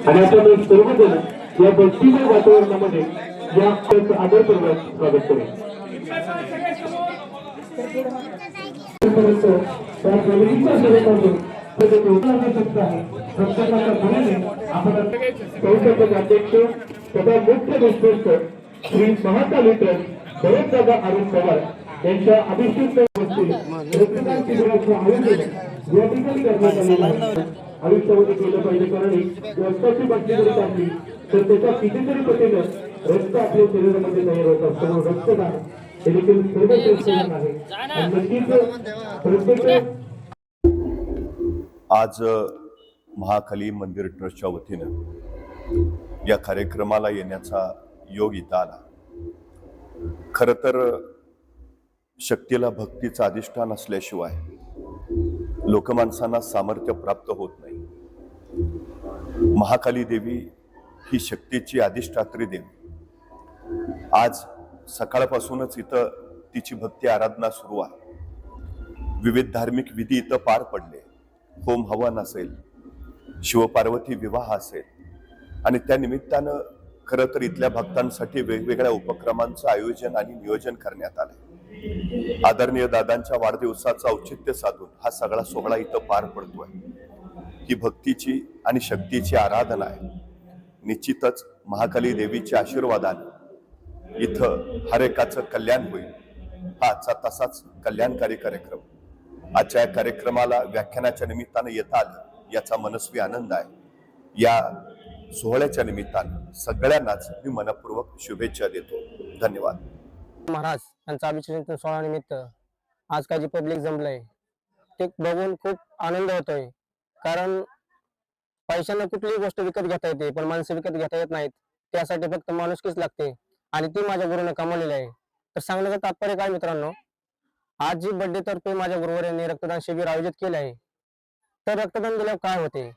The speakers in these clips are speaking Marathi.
आणि आपण सर्वजण या भक्तीमय वातावरणामध्ये या आदरपूर्वक स्वागत करू आहे अध्यक्ष तथा मुख्य विश्वस्त श्री महाकाली ट्रस्ट बरेच जागा अरुण पवार त्यांच्या अभिषेक वस्ती. रक्तदान आयुष्यामध्ये केलं पाहिजे कारण रक्ताची बातमी जरी टाकली तर त्याच्या कितीतरी पटीनं रक्त आपल्या शरीरामध्ये तयार होत असतो. रक्तदान हे देखील सर्वश्रेष्ठ आहे. आणि नक्कीच प्रत्येक आज अ, महाकाली मंदिर ट्रस्टच्या वतीनं या कार्यक्रमाला येण्याचा योग इथं आला. खरं तर शक्तीला भक्तीचं अधिष्ठान असल्याशिवाय लोकमानसांना सामर्थ्य प्राप्त होत नाही. महाकाली देवी ही शक्तीची अधिष्ठात्री देवी. आज सकाळपासूनच इथं तिची भक्ती आराधना सुरू आहे. विविध धार्मिक विधी इथं पार पडले. होम हवन असेल शिवपार्वती विवाह असेल आणि त्या निमित्तानं खरं तर इथल्या भक्तांसाठी वेगवेगळ्या उपक्रमांचं आयोजन आणि नियोजन करण्यात आलंय. आदरणीय दादांच्या वाढदिवसाचं औचित्य साधून हा सगळा सोहळा इथं पार पडतोय. ही भक्तीची आणि शक्तीची आराधना आहे. निश्चितच महाकाली देवीच्या आशीर्वादाने इथं हर एकाचं कल्याण होईल. हा आजचा तसाच कल्याणकारी कार्यक्रम. आजच्या या कार्यक्रमाला व्याख्यानाच्या निमित्तानं येता आलं याचा मनस्वी आनंद आहे. या सोहळ्याच्या निमित्तानं सगळ्यांनाच मी मनपूर्वक शुभेच्छा देतो. धन्यवाद. महाराज यांचा अभिषेक सोहळा निमित्त आज काय जे पब्लिक जमलंय. ते बघून खूप आनंद होतोय. कारण पैशाने कुठलीही गोष्ट विकत घेता येते पण माणसं विकत घेता येत नाहीत. त्यासाठी फक्त माणुसकीच लागते. आणि ती माझ्या गुरुने कमावलेली आहे. तर सांगण्याचं तात्पर्य काय मित्रांनो? आज जी बर्थडे तर्फे माझ्या गुरुवर यांनी रक्तदान शिबिर आयोजित केले आहे तर रक्तदान दिल्यावर काय होते?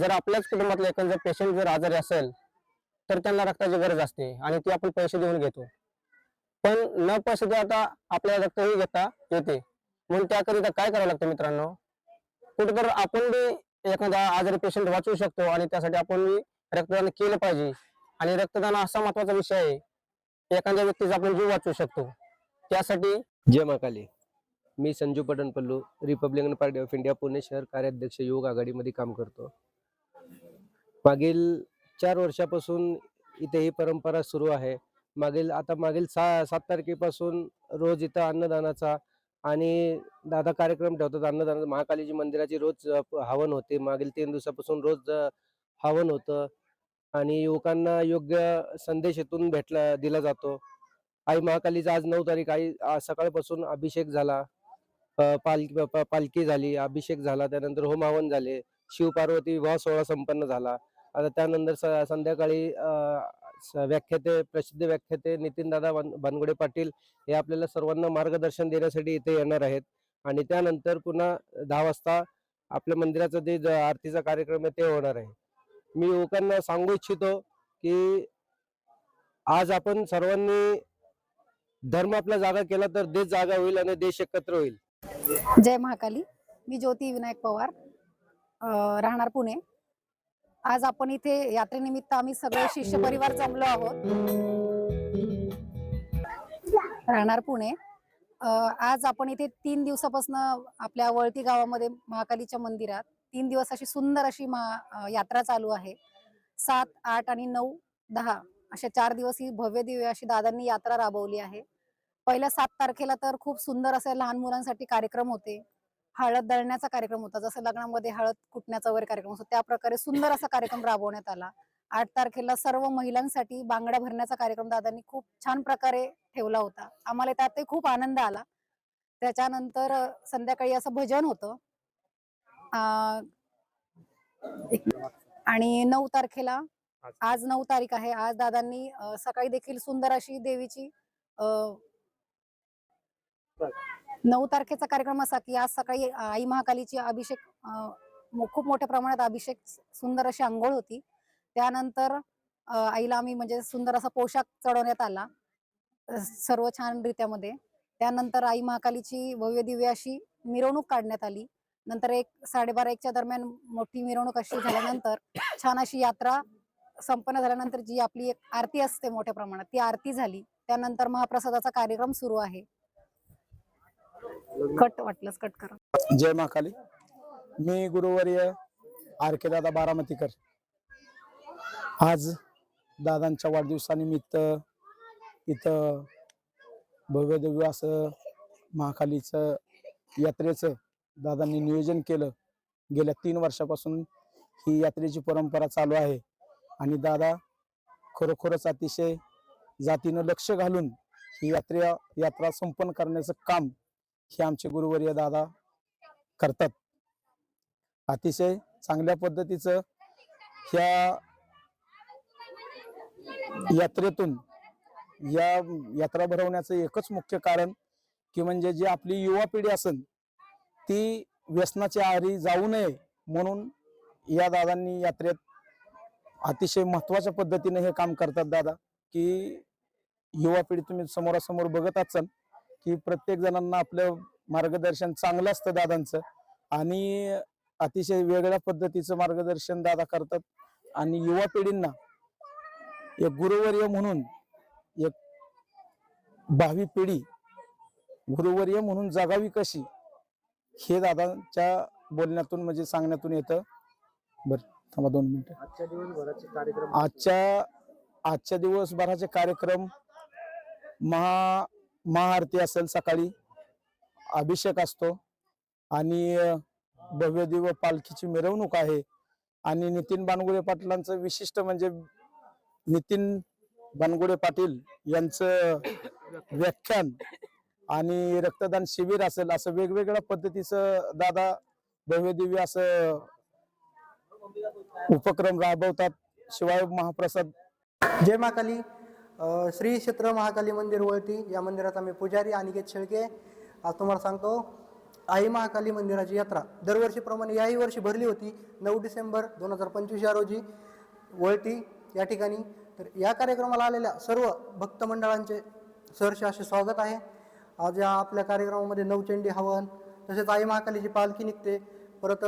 जर आपल्याच कुटुंबातला एकूण पेशंट जर आजारी असेल तर त्यांना रक्ताची गरज असते आणि ती आपण पैसे देऊन घेतो. पण न पैसे आता आपल्याला रक्तही घेता येते. म्हणून त्याकरिता काय करावं लागतं मित्रांनो? कुठेतर आपण बी एखादा आजारी पेशंट वाचवू शकतो आणि त्यासाठी आपण रक्तदान केलं पाहिजे. आणि रक्तदान असा महत्त्वाचा विषय आहे. एखाद्या व्यक्तीचा आपण जीव वाचवू शकतो. त्यासाठी जय महाकाली. मी Sanju Padanpallu Republican Party of India Pune शहर कार्याध्यक्ष योग आघाडीमध्ये काम करतो. मागील चार वर्षापासून इथे ही परंपरा सुरू आहे. मागील आता मागील सा सात तारखेपासून रोज इथं अन्नदानाचा आणि दादा कार्यक्रम ठेवतात. अन्नदानाचा महाकालीजी मंदिराची रोज हवन होते. मागील तीन दिवसापासून रोज हवन होतं आणि युवकांना योग्य संदेश इथून भेटला दिला जातो. आई महाकालीचा आज नऊ तारीख. आई सकाळपासून अभिषेक झाला. पालखी पालखी झाली अभिषेक झाला. त्यानंतर होम हवन झाले. शिवपार्वती विवाह सोहळा संपन्न झाला. आता त्यानंतर स- संध्याकाळी व्याख्याते प्रसिद्ध व्याख्याते नितीनदादा वन बनगुडे पाटील हे आपल्याला सर्वांना मार्गदर्शन देण्यासाठी इथे येणार आहेत. आणि त्यानंतर पुन्हा दहा वाजता आपल्या मंदिराचा जे आरतीचा कार्यक्रम आहे ते होणार आहे. मी युवकांना सांगू इच्छितो की आज आपण सर्वांनी धर्म आपला जागा केला तर देश जागा होईल आणि देश एकत्र होईल. जय महाकाली. मी ज्योती विनायक पवार राहणार पुणे. आज आपण इथे यात्रेनिमित्त आम्ही सगळे शिष्य परिवार जमलो आहोत. राहणार पुणे. आज आपण इथे तीन दिवसापासून आपल्या वळती गावामध्ये महाकालीच्या मंदिरात तीन दिवस अशी सुंदर अशी महा यात्रा चालू आहे. सात आठ आणि नऊ दहा अशा चार दिवस ही भव्य दिव्य अशी दादांनी यात्रा राबवली आहे. पहिल्या सात तारखेला तर खूप सुंदर असे लहान मुलांसाठी कार्यक्रम होते. हळद दळण्याचा कार्यक्रम होता. जसं लग्नामध्ये हळद कुटण्याचा वगैरे कार्यक्रम होता त्या प्रकारे सुंदर असा कार्यक्रम राबवण्यात आला. आठ तारखेला सर्व महिलांसाठी बांगड्या भरण्याचा कार्यक्रम दादांनी खूप छान प्रकारे ठेवला होता. आम्हाला त्यातही खूप आनंद आला. त्याच्यानंतर संध्याकाळी असं भजन होतं. आणि नऊ तारखेला आज नऊ तारीख आहे. आज दादांनी सकाळी देखील सुंदर अशी देवीची नऊ तारखेचा कार्यक्रम असा की आज सकाळी आई महाकालीची अभिषेक खूप मोठ्या प्रमाणात अभिषेक सुंदर अशी आंघोळ होती. त्यानंतर आईला आम्ही म्हणजे सुंदर असा पोशाख चढवण्यात आला सर्व छान रित्यामध्ये त्यानंतर आई महाकालीची भव्य दिव्य अशी मिरवणूक काढण्यात आली. नंतर एक साडेबारा एकच्या दरम्यान मोठी मिरवणूक अशी झाल्यानंतर छान अशी यात्रा संपन्न झाल्यानंतर जी आपली एक आरती असते मोठ्या प्रमाणात ती आरती झाली. त्यानंतर महाप्रसादाचा कार्यक्रम सुरू आहे. कट वाटलंच कट करा. जय महाकाली मी गुरुवर्य आर के दादा बारामतीकर. आज दादांच्या वाढदिवसानिमित्त इथं भव्यदिव्य असं महाकालीचं यात्रेचं दादांनी नियोजन केलं. गेल्या तीन वर्षापासून ही यात्रेची परंपरा चालू आहे आणि दादा खरोखरच अतिशय जातीनं लक्ष घालून ही यात्रे यात्रा संपन्न करण्याचं काम हे आमचे गुरुवर्य दादा करतात. अतिशय चांगल्या पद्धतीचं ह्या यात्रेतून या यात्रा भरवण्याचं एकच मुख्य कारण की म्हणजे जी आपली युवा पिढी असेल ती व्यसनाच्या आहारी जाऊ नये म्हणून या दादांनी यात्रेत अतिशय महत्त्वाच्या पद्धतीने हे काम करतात दादा. की युवा पिढी तुम्ही समोरासमोर बघत असाल की प्रत्येक जणांना आपलं मार्गदर्शन चांगलं असतं दादांचं. आणि अतिशय वेगळ्या पद्धतीचं मार्गदर्शन दादा करतात. आणि युवा पिढींना एक गुरुवर्य म्हणून एक भावी पिढी गुरुवर्य म्हणून जगावी कशी हे दादांच्या बोलण्यातून म्हणजे सांगण्यातून येतं. बर थांबा दोन मिनिटं. आजच्या दिवसभराचे कार्यक्रम आजच्या आजच्या दिवसभराचे कार्यक्रम महा महाआरती असेल सकाळी अभिषेक असतो आणि भव्य दिव्य पालखीची मिरवणूक आहे आणि नितीन बानगुडे पाटलांचं विशिष्ट म्हणजे नितीन बानगुडे पाटील यांचं व्याख्यान आणि रक्तदान शिबिर असेल असं वेगवेगळ्या पद्धतीचं दादा भव्य दिव्य असं उपक्रम राबवतात शिवाय महाप्रसाद. जय महाकाली श्री क्षेत्र महाकाली मंदिर वळती या मंदिराचा मी पुजारी अनिकेत शेळके आज तुम्हाला सांगतो आई महाकाली मंदिराची यात्रा. दरवर्षीप्रमाणे याही वर्षी भरली होती नऊ डिसेंबर दोन हजार पंचवीस या रोजी वळती या ठिकाणी. तर या कार्यक्रमाला आलेल्या सर्व भक्त मंडळांचे सहर्ष असे स्वागत आहे. आज या आपल्या कार्यक्रमामध्ये नवचंडी हवन तसेच आई महाकालीची पालखी निघते. परत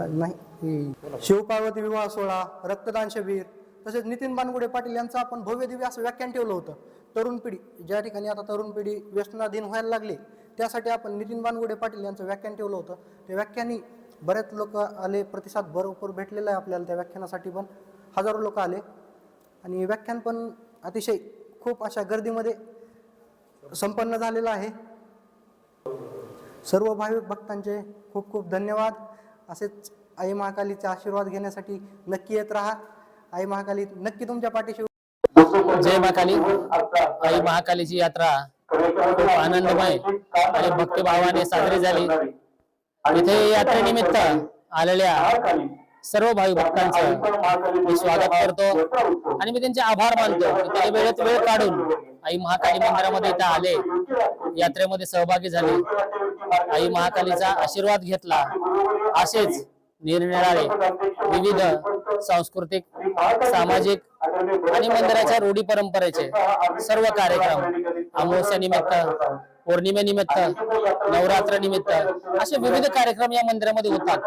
नाही. शिवपार्वती विवाह सोहळा रक्तदान शिबिर तसेच नितीन बानगुडे पाटील यांचं आपण भव्य दिव्य असं व्याख्यान ठेवलं होतं. तरुण पिढी ज्या ठिकाणी आता तरुण पिढी व्यसनाधीन व्हायला लागली त्यासाठी आपण नितीन बानगुडे पाटील यांचं व्याख्यान ठेवलं होतं. त्या व्याख्यानी बरेच लोक आले प्रतिसाद भरपूर भेटलेला आहे आपल्याला त्या व्याख्यानासाठी पण. हजारो लोक आले. आणि व्याख्यान पण अतिशय खूप अशा गर्दीमध्ये संपन्न झालेलं आहे. सर्व भाविक भक्तांचे खूप खूप धन्यवाद. असेच आई महाकालीचा आशीर्वाद घेण्यासाठी नक्की येत राहा. आई महाकाली नक्की तुमच्या पाठीशी जय महाकाली. आई महाकालीची यात्रा खूप आनंदमय आणि भक्तिभावाने साजरी झाली. इथे यात्रेनिमित्त आलेल्या सर्व भावी भक्तांचं मी स्वागत करतो आणि मी त्यांचे आभार मानतो. काही वेळेत वेळ काढून आई महाकाली मंदिरामध्ये इथे आले. यात्रेमध्ये सहभागी झाले. आई महाकालीचा आशीर्वाद घेतला. असेच निरनिराळे विविध सांस्कृतिक सामाजिक आणि मंदिराच्या रूढी परंपरेचे सर्व कार्यक्रम अमावस्या निमित्त पौर्णिमेनिमित्त नवरात्र निमित्त असे विविध कार्यक्रम या मंदिरामध्ये होतात.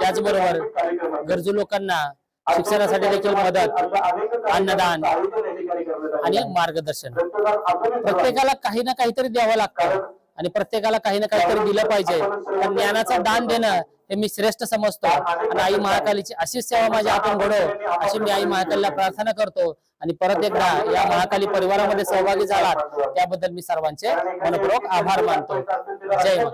त्याचबरोबर गरजू लोकांना शिक्षणासाठी देखील मदत अन्नदान आणि मार्गदर्शन. प्रत्येकाला काही ना काहीतरी द्यावं लागतं आणि प्रत्येकाला काही ना काहीतरी दिलं पाहिजे. तर ज्ञानाचं दान देणं हे मी श्रेष्ठ समजतो. आणि आई महाकालीची अशीच सेवा माझी आपण घडव अशी मी आई महाकालीला प्रार्थना करतो. आणि परत एकदा या महाकाली परिवारामध्ये सहभागी झालात त्याबद्दल मी सर्वांचे मनपूर्वक आभार मानतो. जय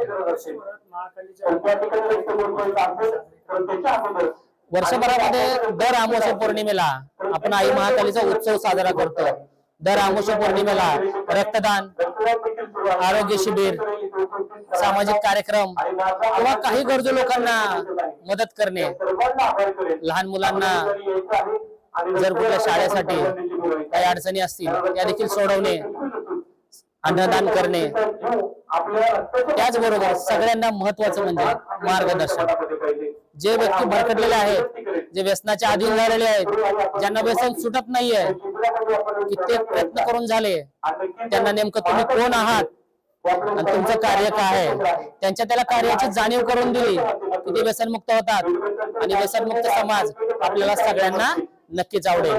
वर्षभरामध्ये दर अमावस्या पौर्णिमेला आपण आई महाकालीचा उत्सव साजरा करतो. दर अमावस्या पौर्णिमेला रक्तदान आरोग्य शिबिर सामाजिक कार्यक्रम किंवा काही गरजू लोकांना मदत करणे. लहान मुलांना जर कुठल्या शाळेसाठी काही अडचणी असतील त्या देखील सोडवणे अन्नदान करणे. त्याचबरोबर सगळ्यांना महत्वाचं म्हणजे मार्गदर्शन. जे व्यक्ती भरकटलेले आहेत जे व्यसनाच्या अधीन झालेले आहेत ज्यांना व्यसन सुटत नाहीये कित्येक प्रयत्न करून झाले त्यांना नेमकं तुम्ही कोण आहात? तुमचं कार्य काय आहे? त्यांच्या त्याला कार्याची जाणीव करून दिली. की ते व्यसनमुक्त होतात? आणि व्यसनमुक्त समाज आपल्याला सगळ्यांना नक्कीच आवडेल